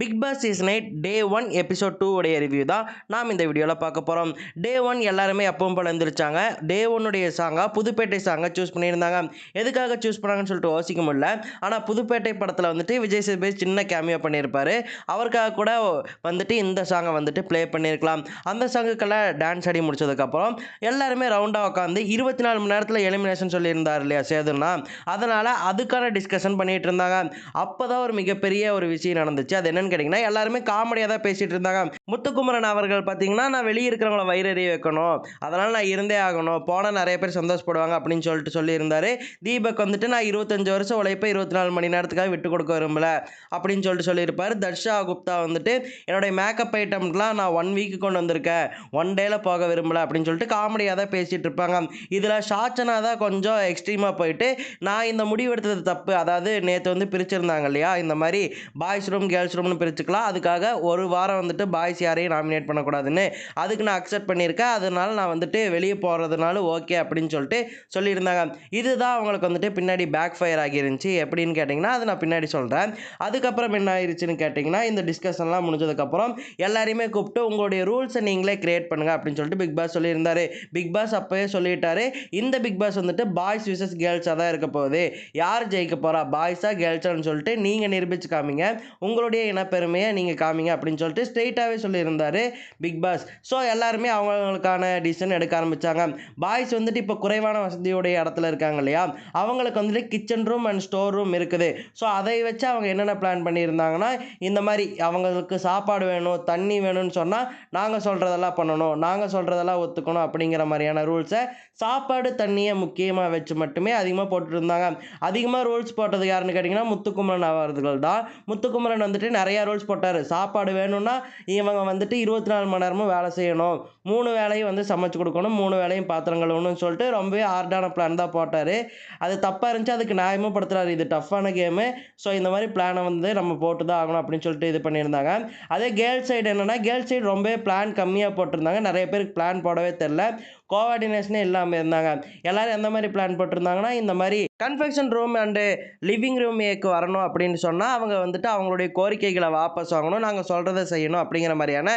Bigg Boss season eight day one episode two உடைய review தான் நாம் இந்த வீடியோவில் பார்க்க போகிறோம் டே ஒன் எல்லாருமே அப்பவும் போல எழுந்திரிச்சாங்க. டே ஒன்னுடைய சாங்காக புதுப்பேட்டை சாங்கை சூஸ் பண்ணியிருந்தாங்க. எதுக்காக சூஸ் பண்ணாங்கன்னு சொல்லிட்டு யோசிக்க முடியல. ஆனால் புதுப்பேட்டை படத்தில் வந்துட்டு விஜய் சேதுபதி சின்ன கேமியோ பண்ணியிருப்பாரு. அவருக்காக கூட வந்துட்டு இந்த சாங்கை வந்துட்டு ப்ளே பண்ணியிருக்கலாம். அந்த சாங்குக்கெல்லாம் டான்ஸ் ஆடி முடிச்சதுக்கப்புறம் எல்லாருமே ரவுண்டாக உட்காந்து இருபத்தி நாலு மணி நேரத்தில் எலிமினேஷன் சொல்லியிருந்தார் இல்லையா சேதுன்னா. அதனால் அதுக்கான டிஸ்கஷன் பண்ணிகிட்டு இருந்தாங்க. அப்போ தான் ஒரு மிகப்பெரிய ஒரு விஷயம் நடந்துச்சு. அது என்னன்னு கேட்டிங்கன்னா எல்லாருமே காமெடியாக தான் பேசிகிட்டு இருந்தாங்க. முத்துக்குமரன் அவர்கள் பார்த்தீங்கன்னா நான் வெளியே இருக்கிறவங்கள வயிறறிய வைக்கணும். அதனால் நான் இருந்தே ஆகணும். போனால் நிறைய பேர் சந்தோஷப்படுவாங்க அப்படின்னு சொல்லிட்டு சொல்லியிருந்தாரு. தீபக் வந்துட்டு நான் இருபத்தஞ்சு வருஷம் உழைப்பை இருபத்தி நாலு மணி நேரத்துக்காக விட்டு கொடுக்க விரும்பல அப்படின்னு சொல்லிட்டு சொல்லியிருப்பார். தர்ஷா குப்தா வந்துட்டு என்னுடைய மேக்கப் ஐட்டம்லாம் நான் ஒன் வீக்கு கொண்டு வந்திருக்கேன். ஒன் டேல போக விரும்பல அப்படின்னு சொல்லிட்டு காமெடியாக தான் பேசிகிட்டு இருப்பாங்க. இதில் ஷாச்சனா தான் கொஞ்சம் எக்ஸ்ட்ரீமாக போயிட்டு நான் இந்த முடிவு எடுத்தது தப்பு. அதாவது நேற்று வந்து பிரிச்சிருந்தாங்க இல்லையா? இந்த மாதிரி பாய்ஸ் ரூம் கேர்ள்ஸ் ரூம்னு பிரிச்சுக்கலாம். அதுக்காக ஒரு வாரம் வந்துட்டு பாய்ஸ் யாரையும் நாமினேட் பண்ணக்கூடாதுன்னு அதுக்கு நான் அக்செப்ட் பண்ணியிருக்கேன். அதனால நான் வந்துட்டு வெளியே போகிறதுனால ஓகே அப்படின்னு சொல்லிட்டு சொல்லியிருந்தாங்க. இதுதான் அவங்களுக்கு வந்துட்டு பின்னாடி பேக் ஃபயர் ஆகிருந்துச்சு. எப்படின்னு கேட்டிங்கன்னா அது நான் பின்னாடி சொல்கிறேன் அதுக்கப்புறம் என்ன ஆயிருச்சுன்னு கேட்டிங்கன்னா இந்த டிஸ்கஷன்லாம் முடிஞ்சதுக்கப்புறம் எல்லாரையுமே கூப்பிட்டு உங்களுடைய ரூல்ஸை நீங்களே கிரியேட் பண்ணுங்க அப்படின்னு சொல்லிட்டு பிக் பாஸ் சொல்லியிருந்தாரு. பிக் பாஸ் அப்போயே சொல்லிட்டாரு. இந்த பிக் பாஸ் வந்துட்டு பாய்ஸ் விசஸ் கேர்ள்ஸாக தான் இருக்க போகுது. யார் ஜெயிக்க போகிறா பாய்ஸாக கேர்ள்ஸான்னு சொல்லிட்டு நீங்கள் நிரூபிச்சு காமிங்க உங்களுடைய பெருமையை நீங்கள் காமிங்க அப்படின்னு சொல்லிட்டு ஸ்ட்ரெயிட்டாகவே சொல்லியிருந்தாரு பிக் பாஸ் ஸோ எல்லாருமே அவங்களுக்கான டிசிஷன் எடுக்க ஆரம்பித்தாங்க பாய்ஸ் வந்துட்டு இப்போ குறைவான வசதியுடைய இடத்துல இருக்காங்க இல்லையா? அவங்களுக்கு வந்துட்டு kitchen room and store room இருக்குது. ஸோ அதை வச்சு அவங்க என்னென்ன பிளான் பண்ணியிருந்தாங்கன்னா இந்த மாதிரி அவங்களுக்கு சாப்பாடு வேணும் தண்ணி வேணும்னு சொன்னால் நாங்கள் சொல்கிறதெல்லாம் பண்ணணும் நாங்கள் சொல்கிறதெல்லாம் ஒத்துக்கணும் அப்படிங்கிற மாதிரியான ரூல்ஸை சாப்பாடு தண்ணியை முக்கியமாக வச்சு மட்டுமே அதிகமாக போட்டுருந்தாங்க அதிகமாக ரூல்ஸ் போட்டது யாருன்னு கேட்டிங்கன்னா முத்துக்குமரன் அவர்கள் தான் முத்துக்குமரன் வந்துட்டு நிறைய ரூல்ஸ் போட்டார். சாப்பாடு வேணும்னா இவங்க வந்துட்டு இருபத்தி நாலு மணி நேரமும் வேலை செய்யணும். மூணு வேலையும் வந்து சமைச்சு கொடுக்கணும். மூணு வேலையும் பாத்திரம் கழுவணும்னு சொல்லிட்டு ரொம்பவே ஹார்டான பிளான் தான் போட்டார். அது தப்பாக இருந்துச்சு. அதுக்கு நியாயமும் படுத்துறாரு. இது டஃப்பான கேமு ஸோ இந்த மாதிரி பிளானை வந்து நம்ம போட்டு தான் ஆகணும் அப்படின்னு சொல்லிட்டு இது பண்ணியிருந்தாங்க. அதே கேர்ள்ஸ் சைடு என்னென்னா கேர்ள்ஸ் சைடு ரொம்பவே பிளான் கம்மியாக போட்டிருந்தாங்க. நிறைய பேருக்கு பிளான் போடவே தெரில கோஆர்டினேஷனே இல்லாமல் இருந்தாங்க. எல்லாரும் எந்த மாதிரி பிளான் போட்டிருந்தாங்கன்னா இந்த மாதிரி confession room and living room ஏக்கு வரணும் அப்படின்னு சொன்னால் அவங்க வந்துட்டு அவங்களுடைய கோரிக்கைகளை வாபஸ் வாங்கணும். நாங்கள் சொல்கிறத செய்யணும் அப்படிங்கிற மாதிரியான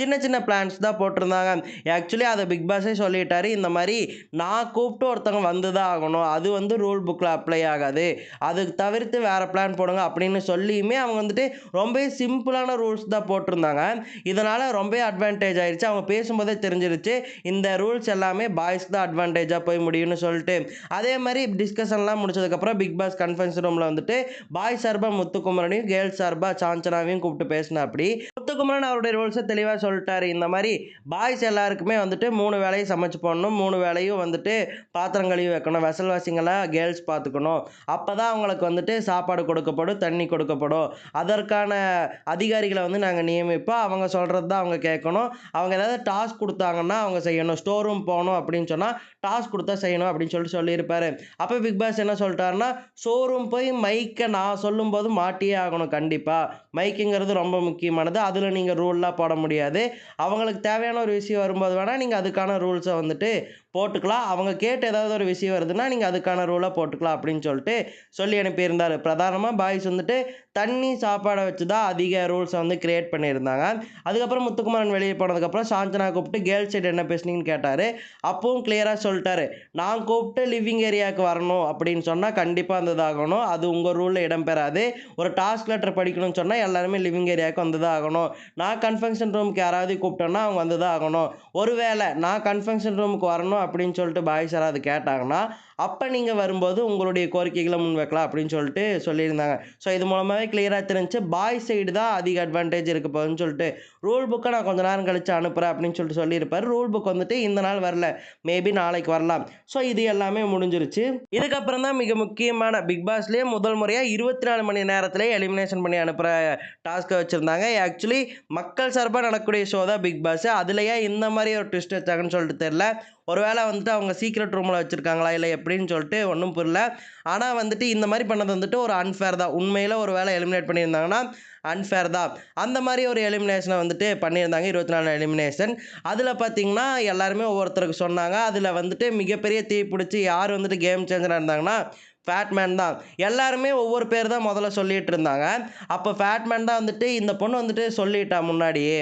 சின்ன சின்ன பிளான்ஸ் தான் போட்டிருந்தாங்க. ஆக்சுவலி அதை பிக் பாஸே சொல்லிட்டாரு. இந்த மாதிரி நான் கூப்பிட்டு ஒருத்தவங்க வந்து தான் ஆகணும். அது வந்து ரூல் புக்கில் அப்ளை ஆகாது. அதுக்கு தவிர்த்து வேறு பிளான் போடுங்க அப்படின்னு சொல்லியுமே அவங்க வந்துட்டு ரொம்ப சிம்பிளான ரூல்ஸ் தான் போட்டிருந்தாங்க. இதனால் ரொம்ப அட்வான்டேஜ் ஆயிடுச்சு அவங்க பேசும்போதே தெரிஞ்சிருச்சு. இந்த ரூல்ஸ் எல்லாமே பாய்ஸ்க்கு தான் அட்வான்டேஜாக போய் முடியும்னு சொல்லிட்டு. அதே மாதிரி டிஸ்கஷன்லாம் முடிச்சதுக்கப்புறம் பிக் பாஸ் கன்ஃபரன்ஸ் ரூமில் வந்துட்டு பாய் சார்பாக முத்துக்குமரனையும் கேர்ள்ஸ் சார்பாக சாஞ்சனாவையும் கூப்பிட்டு பேசினா அப்படி முத்துக்குமரன் அவருடைய ரூல்ஸை தெளிவாக சொல்லிட்டாரு. இந்த மாதிரி பாய்ஸ் எல்லாருக்குமே வந்துட்டு மூணு வேலையும் சமைச்சு போடணும். மூணு வேலையும் வந்துட்டு பாத்திரம் கழுவி வைக்கணும். வெசல் வாசிங்களை கேர்ள்ஸ் பார்த்துக்கணும். அப்போ தான் அவங்களுக்கு வந்துட்டு சாப்பாடு கொடுக்கப்படும் தண்ணி கொடுக்கப்படும். அதற்கான அதிகாரிகளை வந்து நாங்கள் நியமிப்போம். அவங்க சொல்கிறது தான் அவங்க கேட்கணும். அவங்க ஏதாவது டாஸ்க் கொடுத்தாங்கன்னா அவங்க செய்யணும். ஸ்டோர் ரூம் போகணும் அப்படின்னு சொன்னால் டாஸ்க் கொடுத்தா செய்யணும் அப்படின்னு சொல்லிட்டு சொல்லியிருப்பாரு. அப்போ பிக் பாஸ் என்ன சொல்லிட்டாருன்னா ஷோரூம் போய் மைக்கை நான் சொல்லும்போது மாட்டியே ஆகணும் கண்டிப்பாக மைக்குங்கிறது ரொம்ப முக்கியமானது. அதில் நீங்கள் ரூல்லாம் போட முடியாது. அவங்களுக்கு தேவையான ஒரு விஷயம் வரும்போது வேணால் நீங்கள் அதுக்கான ரூல்ஸை வந்துட்டு போட்டுக்கலாம். அவங்க கேட்டு ஏதாவது ஒரு விஷயம் வருதுன்னா நீங்கள் அதுக்கான ரூலை போட்டுக்கலாம் அப்படின்னு சொல்லிட்டு சொல்லி அனுப்பியிருந்தார். பிரதானமாக பாய்ஸ் வந்துட்டு தண்ணி சாப்பாடை வச்சு தான் அதிக ரூல்ஸை வந்து கிரியேட் பண்ணியிருந்தாங்க. அதுக்கப்புறம் முத்துக்குமரன் வெளியே போனதுக்கப்புறம் சாஞ்சனா கூப்பிட்டு கேர்ள்ஸ் சைடு என்ன பேசுனீங்கன்னு கேட்டார். அப்பவும் கிளியராக சொல்லிட்டாரு. நான் கூப்பிட்டு லிவிங் ஏரியாவுக்கு வரணும் அப்படின்னு சொன்னால் கண்டிப்பாக வந்ததாகணும். அது உங்கள் ரூலில் இடம்பெறாது ஒரு டாஸ்க் லெட்டர் படிக்கணும்னு சொன்னால் எல்லாருமே லிவிங் ஏரியாவுக்கு வந்ததாகணும் நான் கன்ஃபெக்ஷன் ரூமுக்கு யாராவது கூப்பிட்டோன்னா அவங்க வந்து தான் ஆகணும். ஒருவேளை நான் கன்ஃபெக்ஷன் ரூமுக்கு வரணும் அப்படின்னு சொல்லிட்டு பாய்ஸ் யாராவது கேட்டாங்கன்னா அப்போ நீங்கள் வரும்போது உங்களுடைய கோரிக்கைகளை முன் வைக்கலாம் அப்படின்னு சொல்லிட்டு சொல்லியிருந்தாங்க. ஸோ இது மூலமாகவே கிளியராக தெரிஞ்சு பாய் சைடு தான் அதிக அட்வான்டேஜ் இருக்கு போகுதுன்னு சொல்லிட்டு ரூல் புக்கை நான் கொஞ்ச நேரம் கழிச்சு அனுப்புகிறேன் அப்படின்னு சொல்லிட்டு சொல்லியிருப்பார். ரூல் புக் வந்துட்டு இந்த நாள் வரல. மேபி நாளைக்கு வரலாம். ஸோ இது எல்லாமே முடிஞ்சிருச்சு. இதுக்கப்புறம் தான் மிக முக்கியமான பிக் பாஸ்லேயே முதல் முறையாக இருபத்தி நாலு மணி நேரத்திலே எலிமினேஷன் பண்ணி அனுப்புகிற டாஸ்க்கை வச்சுருந்தாங்க. ஆக்சுவலி மக்கள் சார்பாக நடக்கக்கூடிய ஷோ தான் பிக் பாஸ் அதுலேயே இந்த மாதிரி ஒரு ட்விஸ்ட் வச்சாங்கன்னு சொல்லிட்டு தெரில ஒருவேளை வந்துட்டு அவங்க சீக்ரெட் ரூமில் வச்சுருக்காங்களா இல்லை எப்படின்னு சொல்லிட்டு ஒன்றும் புரியல. ஆனால் வந்துட்டு இந்த மாதிரி பண்ணது வந்துட்டு ஒரு அன்ஃபேர் தான். உண்மையில் ஒரு வேளை எலிமினேட் பண்ணியிருந்தாங்கன்னா அன்ஃபேர் தான். அந்த மாதிரி ஒரு எலிமினேஷனை வந்துட்டு பண்ணியிருந்தாங்க இருபத்தி நாலு எலிமினேஷன் அதில் பார்த்தீங்கன்னா எல்லாருமே ஒவ்வொருத்தருக்கு சொன்னாங்க. அதில் வந்துட்டு மிகப்பெரிய தீ பிடிச்சி யார் வந்துட்டு கேம் சேஞ்சராக இருந்தாங்கன்னா ஃபேட்மேன் தான். எல்லாருமே ஒவ்வொரு பேர் தான் முதல்ல சொல்லிட்டு இருந்தாங்க. அப்போ ஃபேட்மேன் தான் வந்துட்டு இந்த பொண்ணு வந்துட்டு சொல்லிட்டா முன்னாடியே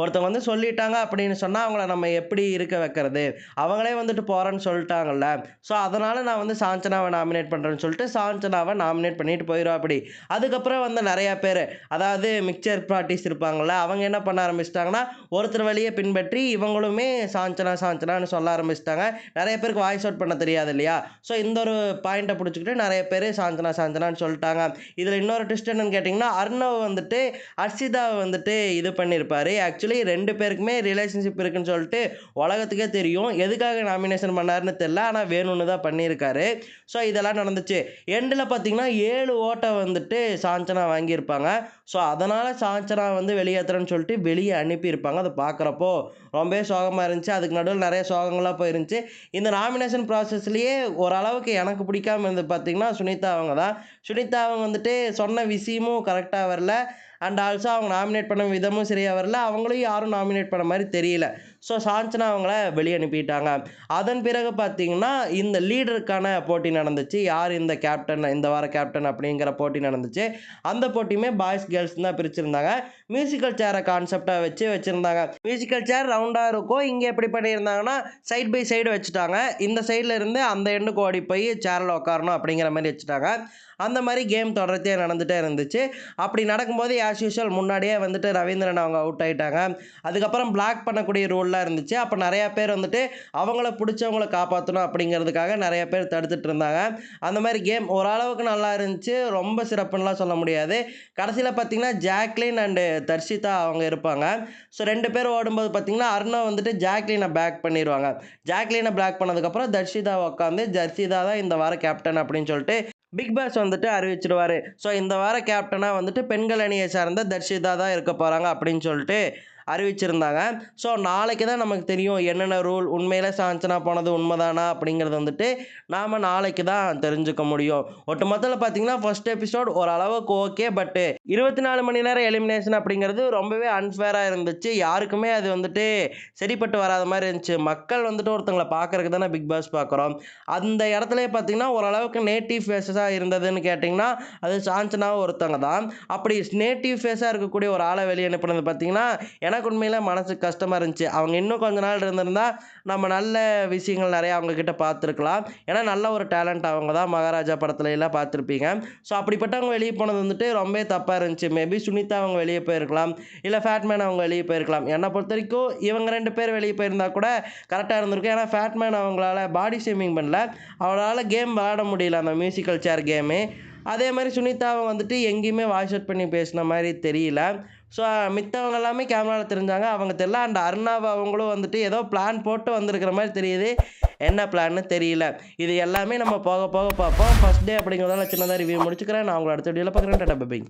ஒருத்தவங்க வந்து சொல்லிட்டாங்க அப்படின்னு சொன்னால் அவங்கள நம்ம எப்படி இருக்க வைக்கிறது? அவங்களே வந்துட்டு போகிறேன்னு சொல்லிட்டாங்கல்ல. ஸோ அதனால் நான் வந்து சாஞ்சனாவை நாமினேட் பண்ணுறேன்னு சொல்லிட்டு சாஞ்சனாவை நாமினேட் பண்ணிட்டு போயிடும் அப்படி அதுக்கப்புறம் வந்து நிறையா பேர் அதாவது மிக்சர் பார்ட்டிஸ் இருப்பாங்கள்ல அவங்க என்ன பண்ண ஆரம்பிச்சிட்டாங்கன்னா ஒருத்தர் வழியை பின்பற்றி இவங்களுமே சாஞ்சனா சாஞ்சனான்னு சொல்ல ஆரம்பிச்சிட்டாங்க. நிறைய பேருக்கு வாய்ஸ் அவுட் பண்ண தெரியாது இல்லையா? ஸோ இந்த ஒரு பாயிண்ட்டை பிடிச்சிக்கிட்டு நிறைய பேர் சாந்தனா சாந்தனான்னு சொல்லிட்டாங்க. இதில் இன்னொரு ட்விஸ்ட் என்னன்னு கேட்டிங்கன்னா அர்ணவ் வந்துட்டு அர்ஷிதாவை வந்துட்டு இது பண்ணியிருப்பார் ஆக்சுவலி ரெண்டு பேருக்குமே ரிலேஷன்ஷிப் இருக்குன்னு சொல்லிட்டு உலகத்துக்கே தெரியும். எதுக்காக நாமினேஷன் பண்ணாருன்னு தெரில ஆனால் வேணும்னு தான் பண்ணியிருக்காரு ஸோ இதெல்லாம் நடந்துச்சு. எண்டில் பார்த்தீங்கன்னா ஏழு ஓட்டை வந்துட்டு சாஞ்சனா வாங்கியிருப்பாங்க. ஸோ அதனால் சாஞ்சனா வந்து வெளியேற்றுறேன்னு சொல்லிட்டு வெளியே அனுப்பியிருப்பாங்க. அதை பார்க்குறப்போ ரொம்பவே சோகமாக இருந்துச்சு. அதுக்கு நடுவில் நிறைய சோகங்களாக போயிருந்துச்சு. இந்த நாமினேஷன் ப்ராசஸ்லேயே ஓரளவுக்கு எனக்கு பிடிக்காம இருந்தது பார்த்தீங்கன்னா சுனிதா அவங்க தான் சுனிதா அவங்க வந்துட்டு சொன்ன விஷயமும் கரெக்டாக வரல. அண்ட் ஆல்சோ அவங்க நாமினேட் பண்ண விதமும் சரியாக வரல. அவங்களையும் யாரும் நாமினேட் பண்ண மாதிரி தெரியல. ஸோ சாஞ்சனா அவங்கள வெளியே அனுப்பிட்டாங்க. அதன் பிறகு பார்த்தீங்கன்னா இந்த லீடருக்கான போட்டி நடந்துச்சு. யார் இந்த கேப்டன் இந்த வார கேப்டன் அப்படிங்கிற போட்டி நடந்துச்சு. அந்த போட்டியுமே பாய்ஸ் கேர்ள்ஸ் தான் பிரிச்சிருந்தாங்க. மியூசிக்கல் சேரை கான்செப்டாக வச்சு வச்சுருந்தாங்க. மியூசிக்கல் சேர் ரவுண்டாக இருக்கும். இங்கே எப்படி பண்ணியிருந்தாங்கன்னா சைட் பை சைடு வச்சுட்டாங்க. இந்த சைடில் இருந்து அந்த எண்டுக்கு ஓடி போய் சேரில் உட்காரணும் அப்படிங்கிற மாதிரி வச்சுட்டாங்க. அந்த மாதிரி கேம் தொடர்த்தே நடந்துகிட்டே இருந்துச்சு. அப்படி நடக்கும்போது ஆஸ் யூஷுவல் முன்னாடியே வந்துட்டு ரவீந்திரன் அவங்க அவுட் ஆகிட்டாங்க அதுக்கப்புறம் பிளாக் பண்ணக்கூடிய ரூல்லாம் இருந்துச்சு. அப்போ நிறையா பேர் வந்துட்டு அவங்கள பிடிச்சவங்கள காப்பாற்றணும் அப்படிங்கிறதுக்காக நிறைய பேர் தடுத்துட்டு இருந்தாங்க. அந்த மாதிரி கேம் ஓரளவுக்கு நல்லா இருந்துச்சு. ரொம்ப சிறப்புன்னெலாம் சொல்ல முடியாது. கடைசியில் பார்த்தீங்கன்னா ஜாக்லின் அண்டு தர்ஷிதா அவங்க இருப்பாங்க. ஸோ ரெண்டு பேர் ஓடும்போது பார்த்தீங்கன்னா அருணா வந்துட்டு ஜாக்லினை பேக் பண்ணிடுவாங்க ஜாக்லினை பிளாக் பண்ணதுக்கப்புறம் தர்ஷிதா உட்காந்து தர்ஷிதா தான் இந்த வார கேப்டன் அப்படின்னு சொல்லிட்டு பிக் பாஸ் வந்துட்டு அறிவிச்சிடுவார் ஸோ இந்த வார கேப்டனாக வந்துட்டு பெண்கள் அணியை சார்ந்த தர்ஷிதா தான் இருக்க போகிறாங்க அப்படின்னு சொல்லிட்டு அறிவிச்சிருந்தாங்க. ஸோ நாளைக்கு தான் நமக்கு தெரியும் என்னென்ன ரூல் உண்மையில் சாஞ்சனா போனது உண்மைதானா அப்படிங்கிறது வந்துட்டு நாம் நாளைக்கு தான் தெரிஞ்சுக்க முடியும். ஒட்டு மொத்தத்தில் பார்த்தீங்கன்னா ஃபர்ஸ்ட் எபிசோட் ஓரளவுக்கு ஓகே பட்டு இருபத்தி நாலு மணி நேரம் எலிமினேஷன் அப்படிங்கிறது ரொம்பவே அன்ஃபேராக இருந்துச்சு. யாருக்குமே அது வந்துட்டு சரிப்பட்டு வராத மாதிரி இருந்துச்சு. மக்கள் வந்துட்டு ஒருத்தங்களை பார்க்கறதுக்கு தானே பிக் பாஸ் பார்க்குறோம் அந்த இடத்துல பார்த்தீங்கன்னா ஓரளவுக்கு நேட்டிவ் ஃபேஸஸாக இருந்ததுன்னு கேட்டிங்கன்னா அது சாஞ்சனாவும் ஒருத்தங்க தான். அப்படி நேட்டிவ் ஃபேஸாக இருக்கக்கூடிய ஒரு ஆளை வெளியே அனுப்புனது பார்த்தீங்கன்னா எனக்கு உண்மையில் மனசுக்கு கஷ்டமாக இருந்துச்சு. அவங்க இன்னும் கொஞ்ச நாள் இருந்திருந்தா நம்ம நல்ல விஷயங்கள் நிறையா அவங்கக்கிட்ட பார்த்துருக்கலாம். ஏன்னா நல்ல ஒரு டேலண்ட் அவங்க தான் மகாராஜா படத்துல எல்லாம் பார்த்துருப்பீங்க. ஸோ அப்படிப்பட்டவங்க வெளியே போனது வந்துட்டு ரொம்ப தப்பாக இருந்துச்சு. மேபி சுனிதா அவங்க வெளியே போயிருக்கலாம். இல்லை ஃபேட்மேன் அவங்க வெளியே போயிருக்கலாம். என்னை பொறுத்த வரைக்கும் இவங்க ரெண்டு பேர் வெளியே போயிருந்தா கூட கரெக்டாக இருந்திருக்கும். ஏன்னா ஃபேட்மேன் அவங்களால பாடி ஸ்விமிங் பண்ணல. அவளால் கேம் விளாட முடியல அந்த மியூசிக்கல் சேர் கேமு அதே மாதிரி சுனிதாவை வந்துட்டு எங்கேயுமே வாய்ஸ் அவுட் பண்ணி பேசின மாதிரி தெரியல. ஸோ மித்தவங்க எல்லாமே கேமராவில் தெரிஞ்சாங்க. அவங்க தெரியல. அண்ட் அருணாவை அவங்களும் வந்துட்டு ஏதோ பிளான் போட்டு வந்திருக்கிற மாதிரி தெரியுது. என்ன பிளான்னு தெரியல. இது எல்லாமே நம்ம போக போக பார்ப்போம். ஃபஸ்ட் டே அப்படிங்கிறதால சின்னதாக ரிவ்யூ முடிச்சுக்கிறேன். நான் உங்களை அடுத்த வீடியோவில் பார்க்குறேன். Tata bye